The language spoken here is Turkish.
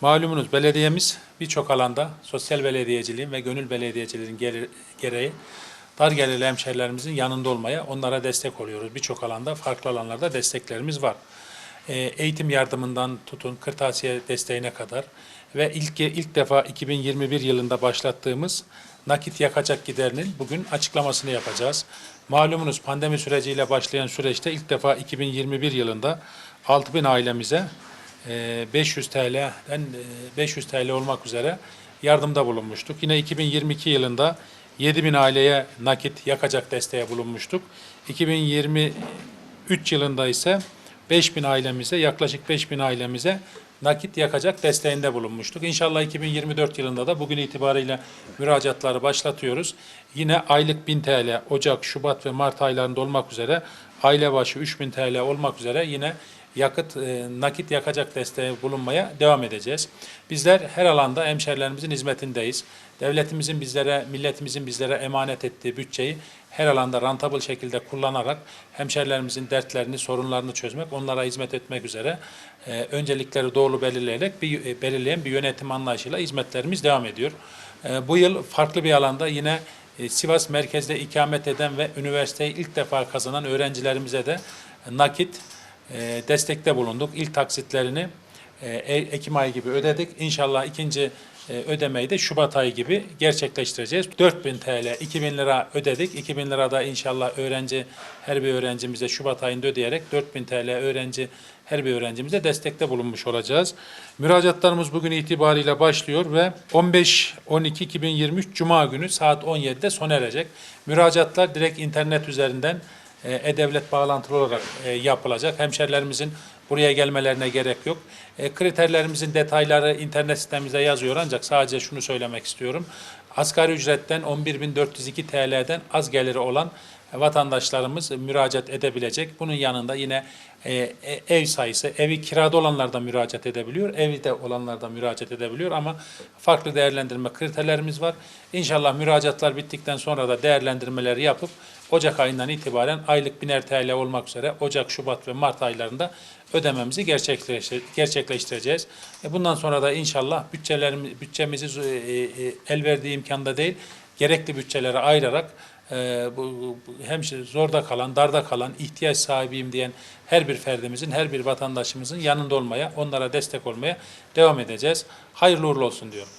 Malumunuz belediyemiz birçok alanda sosyal belediyeciliğin ve gönül belediyeciliğin gere- gereği dar gelirli hemşerilerimizin yanında olmaya, onlara destek oluyoruz. Birçok alanda, farklı alanlarda desteklerimiz var. Ee, Eğitim yardımından tutun, kırtasiye desteğine kadar ve ilk ilk defa 2021 yılında başlattığımız nakit yakacak giderinin bugün açıklamasını yapacağız. Malumunuz pandemi süreciyle başlayan süreçte ilk defa 2021 yılında 6000 ailemize 500 TL'den e, 500 TL olmak üzere yardımda bulunmuştuk. Yine 2022 yılında 7000 aileye nakit yakacak desteğe bulunmuştuk. 2023 yılında ise 5000 ailemize yaklaşık 5000 ailemize nakit yakacak desteğinde bulunmuştuk. İnşallah 2024 yılında da bugün itibariyle müracaatları başlatıyoruz. Yine aylık 1000 TL Ocak, Şubat ve Mart aylarında olmak üzere aile başı 3000 TL olmak üzere yine yakıt e, nakit yakacak desteği bulunmaya devam edeceğiz. Bizler her alanda hemşerilerimizin hizmetindeyiz. Devletimizin bizlere, milletimizin bizlere emanet ettiği bütçeyi her alanda rentable şekilde kullanarak hemşerilerimizin dertlerini, sorunlarını çözmek, onlara hizmet etmek üzere e, öncelikleri doğru belirleyerek bir e, belirleyen bir yönetim anlayışıyla hizmetlerimiz devam ediyor. E, bu yıl farklı bir alanda yine e, Sivas merkezde ikamet eden ve üniversiteyi ilk defa kazanan öğrencilerimize de nakit e, destekte bulunduk. İlk taksitlerini e, E- Ekim ayı gibi ödedik. İnşallah ikinci e, ödemeyi de Şubat ayı gibi gerçekleştireceğiz. 4000 TL, 2000 lira ödedik. 2000 lira da inşallah öğrenci, her bir öğrencimize Şubat ayında ödeyerek 4000 TL öğrenci, her bir öğrencimize destekte bulunmuş olacağız. Müracaatlarımız bugün itibariyle başlıyor ve 15-12-2023 Cuma günü saat 17'de sona erecek. Müracaatlar direkt internet üzerinden e-devlet bağlantılı olarak e, yapılacak. Hemşerilerimizin buraya gelmelerine gerek yok. E, kriterlerimizin detayları internet sitemimizde yazıyor ancak sadece şunu söylemek istiyorum. Asgari ücretten 11.402 TL'den az geliri olan vatandaşlarımız müracaat edebilecek. Bunun yanında yine e, e, ev sayısı, evi kirada olanlar da müracaat edebiliyor, evde olanlar da müracaat edebiliyor ama farklı değerlendirme kriterlerimiz var. İnşallah müracaatlar bittikten sonra da değerlendirmeleri yapıp Ocak ayından itibaren aylık biner TL olmak üzere Ocak, Şubat ve Mart aylarında ödememizi gerçekleştir- gerçekleştireceğiz. E, Bundan sonra da inşallah bütçelerimiz, bütçemizi el verdiği imkanda değil, gerekli bütçelere ayırarak e, bu, hem zorda kalan, darda kalan, ihtiyaç sahibiyim diyen her bir ferdimizin, her bir vatandaşımızın yanında olmaya, onlara destek olmaya devam edeceğiz. Hayırlı uğurlu olsun diyorum.